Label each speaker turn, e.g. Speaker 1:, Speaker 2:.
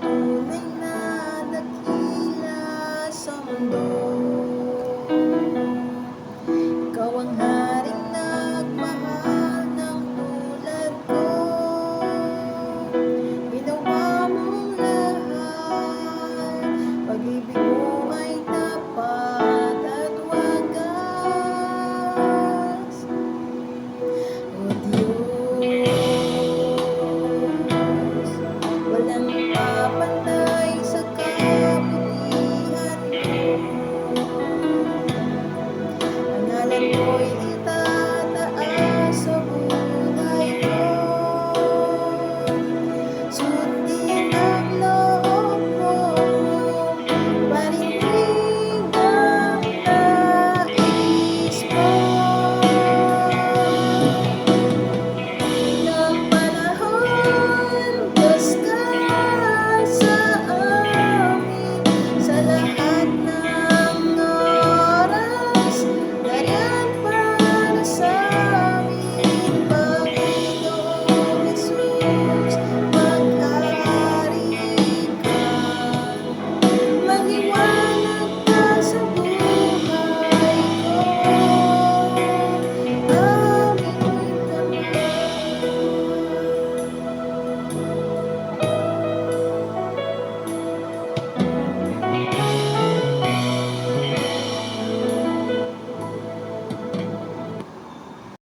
Speaker 1: tunay na dakila sa mundo.